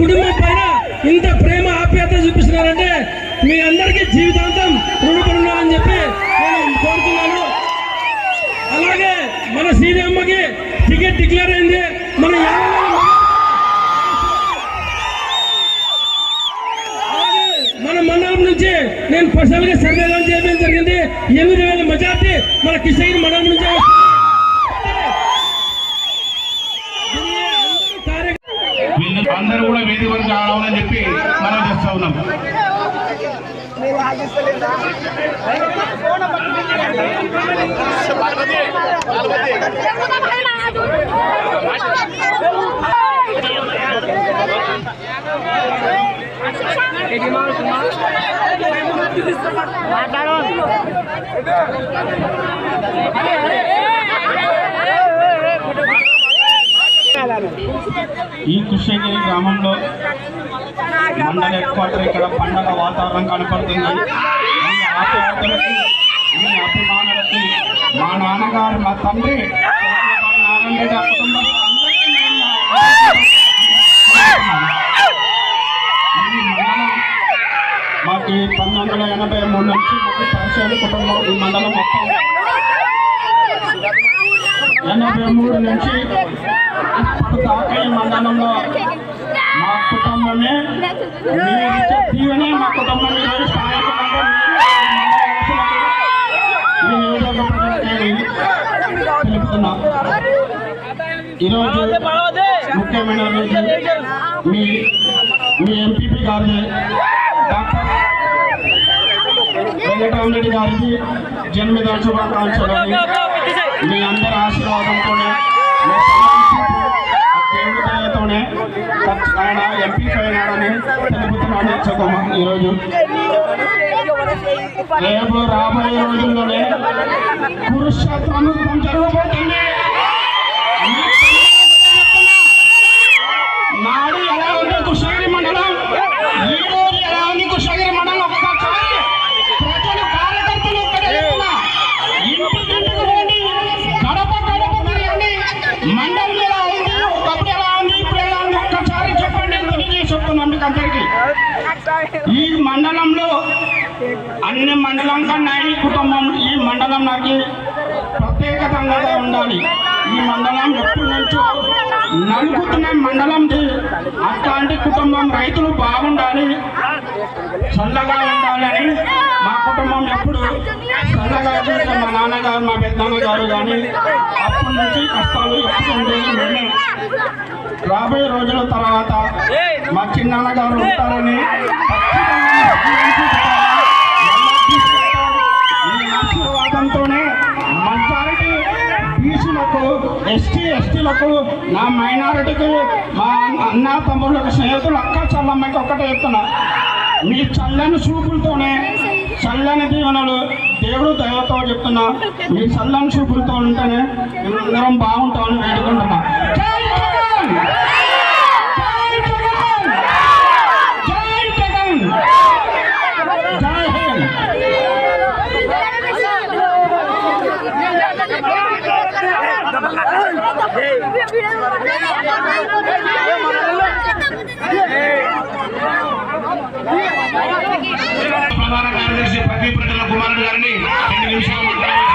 కుటుంబం పైన ఇంత ప్రేమ ఆప్యాయత చూపిస్తున్నారంటే మీ అందరికీ జీవితాంతం రుణపడి చెప్పి నేను కోరుతున్నాను. అలాగే మన సీనియమ్మకి టికెట్ డిక్లేర్ అయింది. మన మన మండలం నుంచి నేను పర్సనల్గా సర్వేదాలు చేయడం జరిగింది. ఎనిమిది వేల మెజార్టీ మన కిషన్ మండలం నుంచి అందరూ కూడా వేదిక వరకు రావాలని చెప్పి మనం చేస్తా ఉన్నాం ఈ కృష్ణగిరి గ్రామంలో మండల హెడ్ క్వార్టర్ ఇక్కడ పండగ వాతావరణం కనపడుతుంది. ఈ ఆప్యాయతలకి ఈ అభిమానులకి మా నాన్నగారు మా తండ్రి మాకు పంతొమ్మిది వందల ఎనభై మూడు నుంచి మాకు పరిచయం కుటుంబం ఈ మండలం మొత్తం. ఎనభై మూడు నుంచి ఇప్పుడు దాకా ఈ మండలంలో మా కుటుంబమే మీరు ఇచ్చే దీవెనే మా కుటుంబం ఈరోజు స్థానికంగా ఈ నియోజక ప్రజలకి తెలుపుతున్నా ఈరోజు ముఖ్యమైన రోజు మీ మీ ఎంపీపీ గారిది డాక్టర్ వెంకటరామరెడ్డి గారికి జన్మదిన శుభాకాంక్షలు మీ అందరి ఆశీర్వాదంతోనే దేవుడి దయతోనే ఆయన ఎంపీ అయినాడని తెలుపుతున్నాను చెప్పమ్మ ఈరోజు? రేపు రాబోయే రోజుల్లోనే కురుక్షేత్రం జరగబోతుంది. ఈ మండలంలో అన్ని మండలం కన్నా ఈ కుటుంబం ఈ మండలం నాకు ప్రత్యేకతంగా ఉండాలి. ఈ మండలం ఎప్పటి నుంచో నలుగుతున్న మండలంది అట్లాంటి కుటుంబం రైతులు బాగుండాలి చల్లగా ఉండాలని మా కుటుంబం ఎప్పుడు చల్లగా చూసే మా నాన్నగారు మా పెద్దనాన్నగారు కానీ అప్పటి నుంచి కష్టాలు ఎప్పుడు ఉండేది మేమే. రాబోయే రోజుల తర్వాత మా చిన్నాన్నగారు ఉంటారని నా మైనారిటీకి మా అన్న తమ్ముళ్ళకి స్నేహితులు అక్క చల్లమ్మకి ఒక్కటే చెప్తున్నా. మీ చల్లని చూపులతోనే చల్లని దీవెనలు దేవుడు దయతో చెప్తున్నా. మీ చల్లని చూపులతో ఉంటేనే మేమందరం బాగుంటామని వేడుకుంటున్నా. Hey! ప్రధాన కార్యదర్శి ప్రదీప్ రెడ్డి కుమారుడు గారిని రెండు నిమిషాలు మాట్లాడారు